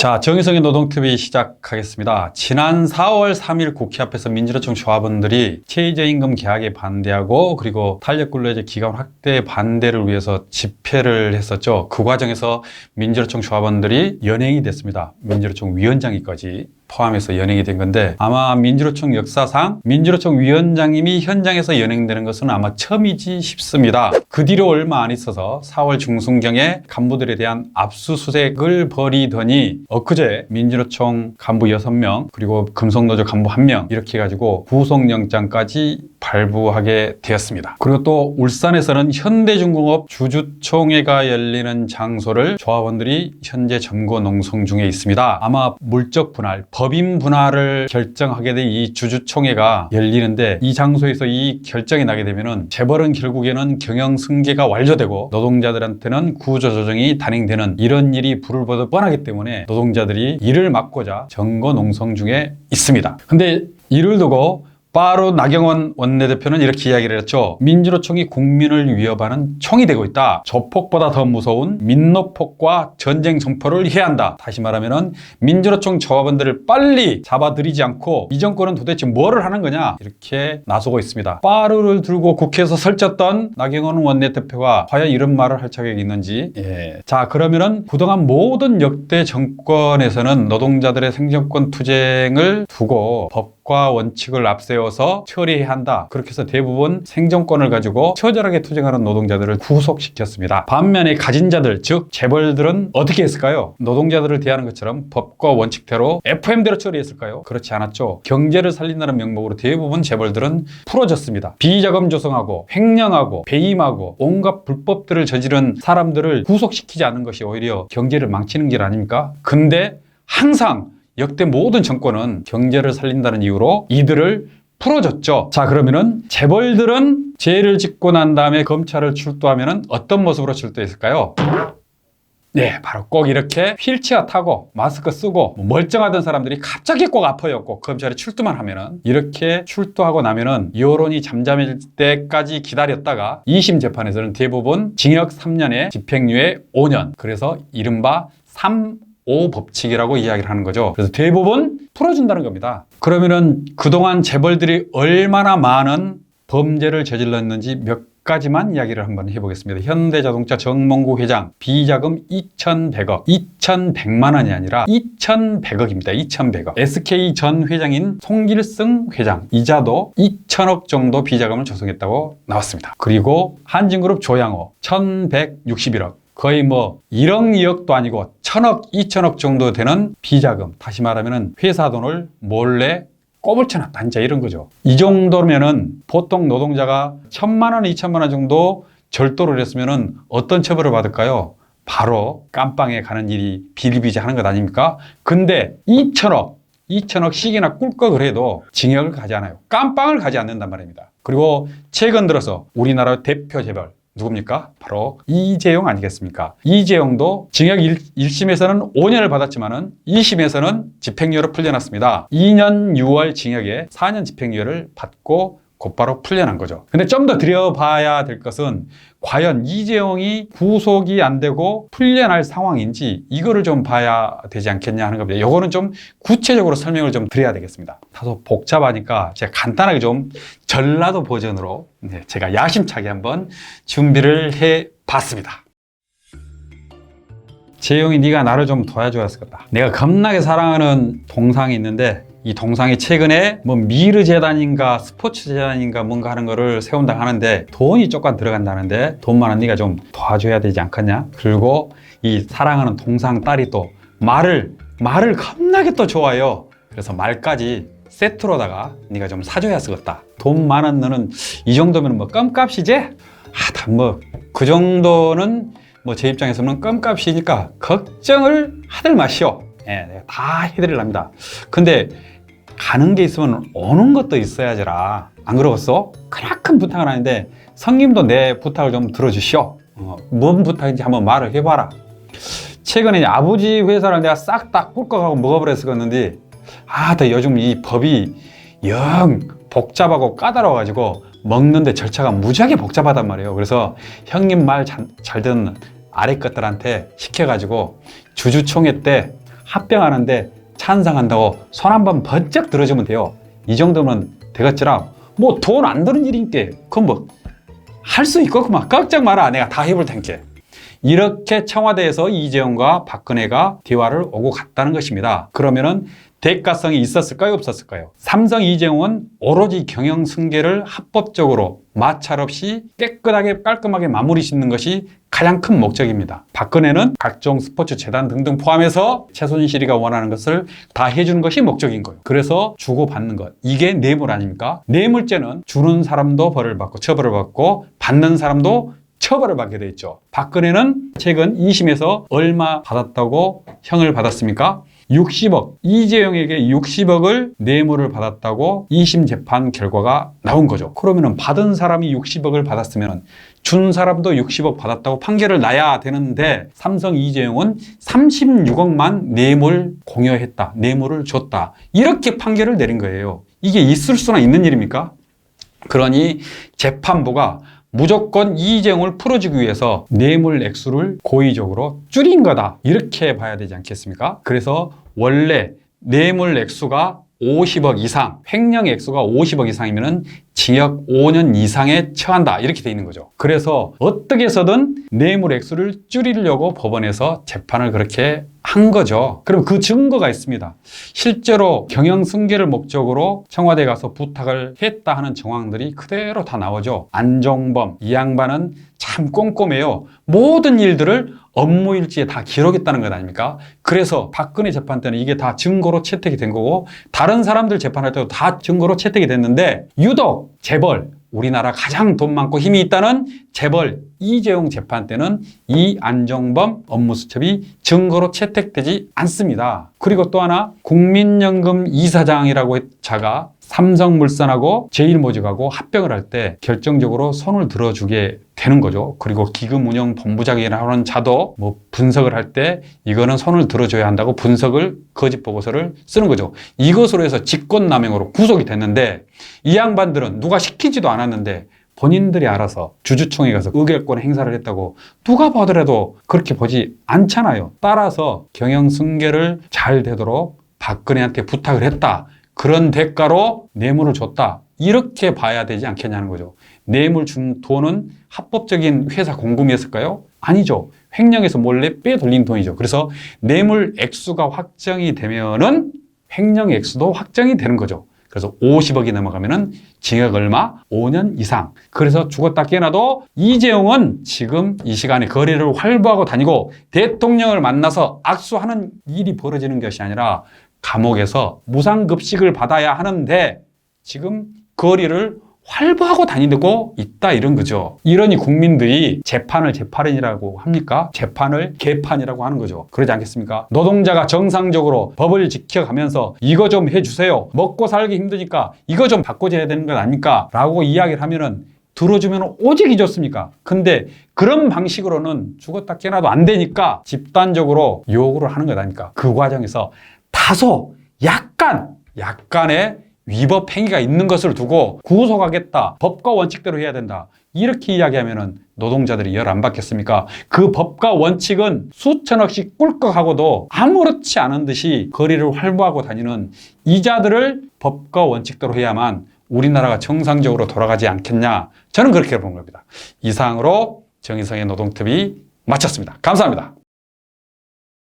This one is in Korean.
자, 정의성의 노동TV 시작하겠습니다. 지난 4월 3일 국회 앞에서 민주노총 조합원들이 최저임금 계약에 반대하고 그리고 탄력근로제 기간 확대 반대를 위해서 집회를 했었죠. 그 과정에서 민주노총 조합원들이 연행이 됐습니다. 민주노총 위원장이까지 포함해서 연행이 된 건데 아마 민주노총 역사상 민주노총 위원장님이 현장에서 연행되는 것은 아마 처음이지 싶습니다. 그 뒤로 얼마 안 있어서 4월 중순경에 간부들에 대한 압수수색을 벌이더니 엊그제 민주노총 간부 6명 그리고 금속노조 간부 1명 이렇게 해가지고 구속영장까지 발부하게 되었습니다. 그리고 또 울산에서는 현대중공업 주주총회가 열리는 장소를 조합원들이 현재 점거 농성 중에 있습니다. 아마 물적 분할, 법인 분할을 결정하게 된 이 주주총회가 열리는데 이 장소에서 이 결정이 나게 되면은 재벌은 결국에는 경영 승계가 완료되고 노동자들한테는 구조조정이 단행되는 이런 일이 불을 보듯 뻔하기 때문에 노동자들이 이를 막고자 점거 농성 중에 있습니다. 근데 이를 두고 바로 나경원 원내대표는 이렇게 이야기를 했죠. 민주노총이 국민을 위협하는 총이 되고 있다. 조폭보다 더 무서운 민노폭과 전쟁 선포를 해야 한다. 다시 말하면은 민주노총 조합원들을 빨리 잡아들이지 않고 이 정권은 도대체 뭐를 하는 거냐 이렇게 나서고 있습니다. 빠르를 들고 국회에서 설쳤던 나경원 원내대표가 과연 이런 말을 할 자격이 있는지. 예. 자 그러면은 그동안 모든 역대 정권에서는 노동자들의 생존권 투쟁을 두고 법 과 원칙을 앞세워서 처리해야 한다. 그렇게 해서 대부분 생존권을 가지고 처절하게 투쟁하는 노동자들을 구속시켰습니다. 반면에 가진 자들, 즉 재벌들은 어떻게 했을까요? 노동자들을 대하는 것처럼 법과 원칙대로 FM대로 처리했을까요? 그렇지 않았죠. 경제를 살린다는 명목으로 대부분 재벌들은 풀어졌습니다. 비자금 조성하고 횡령하고 배임하고 온갖 불법들을 저지른 사람들을 구속시키지 않는 것이 오히려 경제를 망치는 길 아닙니까? 근데 항상 역대 모든 정권은 경제를 살린다는 이유로 이들을 풀어줬죠. 자, 그러면은 재벌들은 죄를 짓고 난 다음에 검찰을 출두하면은 어떤 모습으로 출두했을까요? 네, 바로 꼭 이렇게 휠체어 타고 마스크 쓰고 뭐 멀쩡하던 사람들이 갑자기 꼭 아파요. 꼭 검찰에 출두만 하면은 이렇게 출두하고 나면은 여론이 잠잠해질 때까지 기다렸다가 2심 재판에서는 대부분 징역 3년에 집행유예 5년. 그래서 이른바 3 5 법칙이라고 이야기를 하는 거죠. 그래서 대부분 풀어준다는 겁니다. 그러면은 그동안 재벌들이 얼마나 많은 범죄를 저질렀는지 몇 가지만 이야기를 한번 해보겠습니다. 현대자동차 정몽구 회장 비자금 2,100억, 2,100만 원이 아니라 2,100억입니다. 2,100억. SK 전 회장인 송길승 회장 이자도 2,000억 정도 비자금을 조성했다고 나왔습니다. 그리고 한진그룹 조양호 1,161억. 거의 뭐 1억, 2억도 아니고 1000억, 2000억 정도 되는 비자금. 다시 말하면 회사 돈을 몰래 꼽을 쳐놨다. 진짜 이런 거죠. 이 정도면은 보통 노동자가 1000만 원, 2000만 원 정도 절도를 했으면은 어떤 처벌을 받을까요? 바로 깜빵에 가는 일이 비일비재 하는 것 아닙니까? 근데 2천억, 2천억씩이나 꿀꺽을 해도 징역을 가지 않아요. 깜빵을 가지 않는단 말입니다. 그리고 최근 들어서 우리나라 대표 재벌 누굽니까? 바로 이재용 아니겠습니까? 이재용도 징역 1, 1심에서는 5년을 받았지만은 2심에서는 집행유예로 풀려났습니다. 2년 6월 징역에 4년 집행유예를 받고 곧바로 풀려난 거죠. 근데 좀 더 들여봐야 될 것은 과연 이재용이 구속이 안 되고 풀려날 상황인지 이거를 좀 봐야 되지 않겠냐 하는 겁니다. 이거는 좀 구체적으로 설명을 좀 드려야 되겠습니다. 다소 복잡하니까 제가 간단하게 좀 전라도 버전으로 네, 제가 야심차게 한번 준비를 해 봤습니다. 재용이 네가 나를 좀 도와줘야 했겠다. 내가 겁나게 사랑하는 동상이 있는데 이 동상이 최근에 뭐 미르 재단인가 스포츠 재단인가 뭔가 하는 거를 세운다 하는데 돈이 조금 들어간다는데 돈 많은 네가 좀 도와줘야 되지 않겠냐? 그리고 이 사랑하는 동상 딸이 또 말을 말을 겁나게 또 좋아해요. 그래서 말까지 세트로다가 네가 좀 사줘야 쓰겠다. 돈 많은 너는 이 정도면 뭐 껌값이지? 아, 다뭐 그 정도는 뭐 제 입장에서는 껌값이니까 걱정을 하들 마시오. 예, 내가 다 해드릴랍니다. 근데 가는 게 있으면 오는 것도 있어야지라. 안 그러겠어? 크나큰 부탁을 하는데 성님도 내 부탁을 좀 들어주시오. 어, 뭔 부탁인지 한번 말을 해봐라. 최근에 아버지 회사를 내가 싹 다 꿀꺽하고 먹어버렸었는데 아, 나 요즘 이 법이 영 복잡하고 까다로워가지고 먹는데 절차가 무지하게 복잡하단 말이에요. 그래서 형님 말 잘 듣는 아래 것들한테 시켜가지고 주주총회 때 합병하는데 찬성한다고 손 한번 번쩍 들어주면 돼요. 이 정도면 되겠지라 뭐 돈 안 드는 일인게 그건 뭐 할 수 있고 그만 걱정 마라 내가 다 해볼 텐게 이렇게 청와대에서 이재용과 박근혜가 대화를 오고 갔다는 것입니다. 그러면은 대가성이 있었을까요? 없었을까요? 삼성 이재용은 오로지 경영 승계를 합법적으로 마찰 없이 깨끗하게 깔끔하게 마무리 짓는 것이 가장 큰 목적입니다. 박근혜는 각종 스포츠 재단 등등 포함해서 최순실이가 원하는 것을 다 해주는 것이 목적인 거예요. 그래서 주고받는 것. 이게 뇌물 아닙니까? 뇌물죄는 주는 사람도 벌을 받고 처벌을 받고 받는 사람도 처벌을 받게 돼 있죠. 박근혜는 최근 2심에서 얼마 받았다고 형을 받았습니까? 60억. 이재용에게 60억을 뇌물을 받았다고 2심 재판 결과가 나온 거죠. 그러면은 받은 사람이 60억을 받았으면 준 사람도 60억 받았다고 판결을 나야 되는데 삼성 이재용은 36억만 뇌물 공여했다. 뇌물을 줬다. 이렇게 판결을 내린 거예요. 이게 있을 수나 있는 일입니까? 그러니 재판부가 무조건 이재용을 풀어주기 위해서 뇌물 액수를 고의적으로 줄인 거다. 이렇게 봐야 되지 않겠습니까? 그래서 원래 뇌물 액수가 50억 이상, 횡령 액수가 50억 이상이면은 징역 5년 이상에 처한다. 이렇게 돼 있는 거죠. 그래서 어떻게 해서든 뇌물 액수를 줄이려고 법원에서 재판을 그렇게 한 거죠. 그럼 그 증거가 있습니다. 실제로 경영 승계를 목적으로 청와대 가서 부탁을 했다 하는 정황들이 그대로 다 나오죠. 안종범, 이 양반은 참 꼼꼼해요. 모든 일들을 업무 일지에 다 기록했다는 것 아닙니까? 그래서 박근혜 재판 때는 이게 다 증거로 채택이 된 거고 다른 사람들 재판할 때도 다 증거로 채택이 됐는데 유독 재벌 우리나라 가장 돈 많고 힘이 있다는 재벌 이재용 재판 때는 이 안정범 업무 수첩이 증거로 채택되지 않습니다. 그리고 또 하나 국민연금 이사장이라고 자가 삼성물산하고 제일모직하고 합병을 할 때 결정적으로 손을 들어주게 되는 거죠. 그리고 기금운용본부장이라는 자도 뭐 분석을 할 때 이거는 손을 들어줘야 한다고 분석을 거짓 보고서를 쓰는 거죠. 이것으로 해서 직권남용으로 구속이 됐는데 이 양반들은 누가 시키지도 않았는데 본인들이 알아서 주주총회 가서 의결권 행사를 했다고 누가 보더라도 그렇게 보지 않잖아요. 따라서 경영 승계를 잘 되도록 박근혜한테 부탁을 했다. 그런 대가로 뇌물을 줬다. 이렇게 봐야 되지 않겠냐는 거죠. 뇌물 준 돈은 합법적인 회사 공금이었을까요? 아니죠. 횡령해서 몰래 빼돌린 돈이죠. 그래서 뇌물 액수가 확정이 되면은 횡령 액수도 확정이 되는 거죠. 그래서 50억이 넘어가면은 징역 얼마? 5년 이상. 그래서 죽었다 깨어나도 이재용은 지금 이 시간에 거리를 활보하고 다니고 대통령을 만나서 악수하는 일이 벌어지는 것이 아니라 감옥에서 무상급식을 받아야 하는데 지금 거리를 활보하고 다니고 있다 이런 거죠. 이러니 국민들이 재판을 재판이라고 합니까? 재판을 개판이라고 하는 거죠. 그러지 않겠습니까? 노동자가 정상적으로 법을 지켜가면서 이거 좀 해주세요. 먹고 살기 힘드니까 이거 좀 바꿔줘야 되는 것 아닙니까? 라고 이야기를 하면은 들어주면 오직이 좋습니까? 근데 그런 방식으로는 죽었다 깨어나도 안 되니까 집단적으로 요구를 하는 것 아닙니까? 그 과정에서 다소 약간 약간의 위법 행위가 있는 것을 두고 구속하겠다. 법과 원칙대로 해야 된다. 이렇게 이야기하면은 노동자들이 열 안 받겠습니까? 그 법과 원칙은 수천억씩 꿀꺽하고도 아무렇지 않은 듯이 거리를 활보하고 다니는 이자들을 법과 원칙대로 해야만 우리나라가 정상적으로 돌아가지 않겠냐. 저는 그렇게 본 겁니다. 이상으로 정의성의 노동TV 마쳤습니다. 감사합니다.